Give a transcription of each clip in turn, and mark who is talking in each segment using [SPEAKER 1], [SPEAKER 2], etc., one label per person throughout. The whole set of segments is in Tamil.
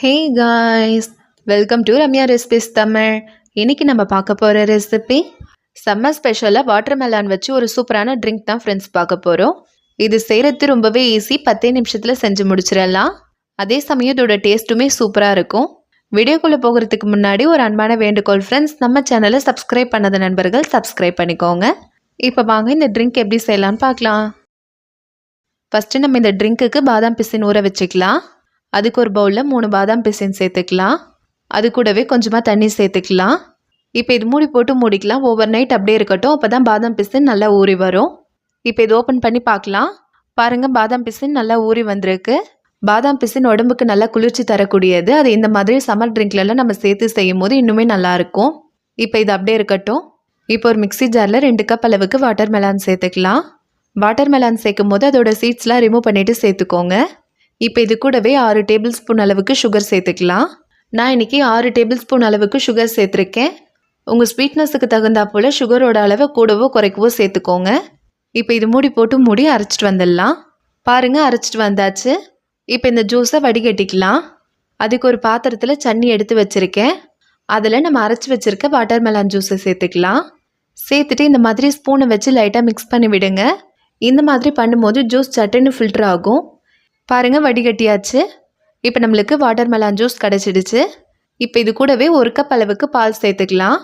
[SPEAKER 1] Hey guys welcome to Ramya recipes Tamil இன்றைக்கி நம்ம பார்க்க போகிற ரெசிபி சம்மர் ஸ்பெஷலாக வாட்டர் மெலான் வச்சு ஒரு சூப்பரான ட்ரிங்க் தான் ஃப்ரெண்ட்ஸ் பார்க்க போகிறோம் இது செய்கிறது ரொம்பவே ஈஸி பத்தே நிமிஷத்தில் செஞ்சு முடிச்சிடலாம். அதே சமயம் இதோட டேஸ்ட்டுமே சூப்பராக இருக்கும். வீடியோக்குள்ளே போகிறதுக்கு முன்னாடி ஒரு அன்பான வேண்டுகோள் ஃப்ரெண்ட்ஸ் நம்ம சேனலை சப்ஸ்கிரைப் பண்ணாத நண்பர்கள் சப்ஸ்கிரைப் பண்ணிக்கோங்க. இப்போ வாங்க இந்த ட்ரிங்க் எப்படி செய்யலான்னு பார்க்கலாம். ஃபஸ்ட்டு நம்ம இந்த ட்ரிங்க்குக்கு பாதாம் பிசின் ஊற வச்சுக்கலாம். அதுக்கு ஒரு பவுலில் மூணு பாதாம் பிசின் சேர்த்துக்கலாம். அது கூடவே கொஞ்சமாக தண்ணி சேர்த்துக்கலாம். இப்போ இது மூடி போட்டு மூடிக்கலாம். ஓவர் நைட் அப்படியே இருக்கட்டும். அப்போ தான் பாதாம் பிசின் நல்லா ஊறி வரும். இப்போ இது ஓப்பன் பண்ணி பார்க்கலாம். பாருங்கள் பாதாம் பிசின் நல்லா ஊறி வந்திருக்கு. பாதாம் பிசின் உடம்புக்கு நல்லா குளிர்ச்சி தரக்கூடியது. அது இந்த மாதிரி சம்மர் ட்ரிங்க்லலாம் நம்ம சேர்த்து செய்யும் போது இன்னுமே நல்லாயிருக்கும் இப்போ இது அப்படியே இருக்கட்டும். இப்போ ஒரு மிக்ஸி ஜாரில் ரெண்டு கப் அளவுக்கு வாட்டர் மெலான் சேர்த்துக்கலாம். வாட்டர் மெலான் சேர்க்கும் போது அதோட சீட்ஸ்லாம் ரிமூவ் பண்ணிவிட்டு சேர்த்துக்கோங்க. இப்போ இது கூடவே ஆறு டேபிள் ஸ்பூன் அளவுக்கு சுகர் சேர்த்துக்கலாம். நான் இன்றைக்கி ஆறு டேபிள் ஸ்பூன் அளவுக்கு சுகர் சேர்த்துருக்கேன். உங்கள் ஸ்வீட்னஸுக்கு தகுந்தா போல் சுகரோட அளவை கூடவோ குறைக்கவோ சேர்த்துக்கோங்க. இப்போ இது மூடி போட்டு மூடி அரைச்சிட்டு வந்துடலாம். பாருங்கள் அரைச்சிட்டு வந்தாச்சு. இப்போ இந்த ஜூஸை வடிகட்டிக்கலாம். அதுக்கு ஒரு பாத்திரத்தில் சன்னி எடுத்து வச்சுருக்கேன். அதில் நம்ம அரைச்சி வச்சுருக்க வாட்டர் மெலான் ஜூஸை சேர்த்துக்கலாம். சேர்த்துட்டு இந்த மாதிரி ஸ்பூனை வச்சு லைட்டாக மிக்ஸ் பண்ணி விடுங்க. இந்த மாதிரி பண்ணும்போது ஜூஸ் சட்டுன்னு ஃபில்டர் ஆகும். பாருங்கள் வடிகட்டியாச்சு இப்போ நம்மளுக்கு வாட்டர் மெலான் ஜூஸ் கிடச்சிடுச்சு. இப்போ இது கூடவே ஒரு கப் அளவுக்கு பால் சேர்த்துக்கலாம்.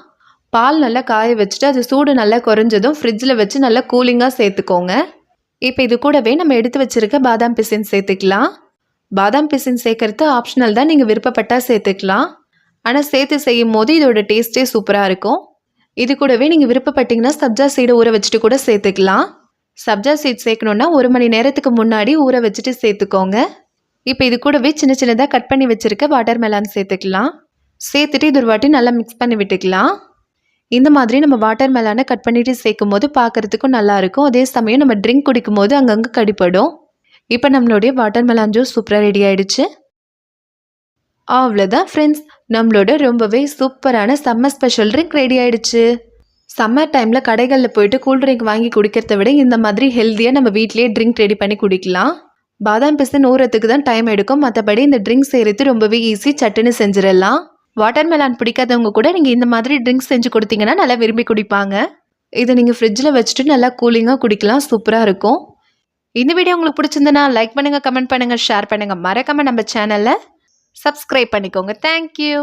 [SPEAKER 1] பால் நல்லா காய வச்சுட்டு அது சூடு நல்லா குறைஞ்சதும் ஃப்ரிட்ஜில் வச்சு நல்லா கூலிங்காக சேர்த்துக்கோங்க. இப்போ இது கூடவே நம்ம எடுத்து வச்சுருக்க பாதாம் பிசின் சேர்த்துக்கலாம். பாதாம் பிசின் சேர்க்கறது ஆப்ஷனல் தான் நீங்கள் விருப்பப்பட்டால் சேர்த்துக்கலாம். ஆனால் சேர்த்து செய்யும் போது இதோட டேஸ்ட்டே சூப்பராக இருக்கும். இது கூடவே நீங்கள் விருப்பப்பட்டீங்கன்னா சப்ஜா சீடை ஊற வச்சுட்டு கூட சேர்த்துக்கலாம். சப்ஜா சீட் சேர்க்கணுன்னா ஒரு மணி நேரத்துக்கு முன்னாடி ஊற வச்சுட்டு சேர்த்துக்கோங்க. இப்போ இது கூடவே சின்ன சின்னதாக கட் பண்ணி வச்சுருக்க வாட்டர் மெலான் சேர்த்துக்கலாம். சேர்த்துட்டு இது ஒரு வாட்டி நல்லா மிக்ஸ் பண்ணி விட்டுக்கலாம். இந்த மாதிரி நம்ம வாட்டர் மெலானை கட் பண்ணிவிட்டு சேர்க்கும் போது பார்க்குறதுக்கும் நல்லாயிருக்கும் அதே சமயம் நம்ம ட்ரிங்க் குடிக்கும் போது அங்கங்கே கடிப்படும். இப்போ நம்மளுடைய வாட்டர் மெலான் ஜூஸ் சூப்பராக ரெடி ஆகிடுச்சு அவ்வளோதான் ஃப்ரெண்ட்ஸ் நம்மளோட ரொம்பவே சூப்பரான சம்மர் ஸ்பெஷல் ட்ரிங்க் ரெடி ஆகிடுச்சு சம்மர் டைமில் கடைகளில் போயிட்டு கூல் ட்ரிங்க் வாங்கி குடிக்கிறத விட இந்த மாதிரி ஹெல்த்தியாக நம்ம வீட்லேயே ட்ரிங்க் ரெடி பண்ணி குடிக்கலாம். பாதாம் பிசன் ஊறத்துக்கு தான் டைம் எடுக்கும். மற்றபடி இந்த ட்ரிங்க் செய்கிறது ரொம்பவே ஈஸி சட்டுன்னு செஞ்சிடலாம். வாட்டர் மெலான் பிடிக்காதவங்க கூட நீங்கள் இந்த மாதிரி ட்ரிங்க்ஸ் செஞ்சு கொடுத்தீங்கன்னா நல்லா விரும்பி குடிப்பாங்க. இதை நீங்கள் ஃப்ரிட்ஜில் வச்சுட்டு நல்லா கூலிங்காக குடிக்கலாம். சூப்பராக இருக்கும். இந்த வீடியோ உங்களுக்கு பிடிச்சிருந்தனா லைக் பண்ணுங்கள் கமெண்ட் பண்ணுங்கள் ஷேர் பண்ணுங்கள் மறக்காமல் நம்ம சேனலை சப்ஸ்கிரைப் பண்ணிக்கோங்க. தேங்க்யூ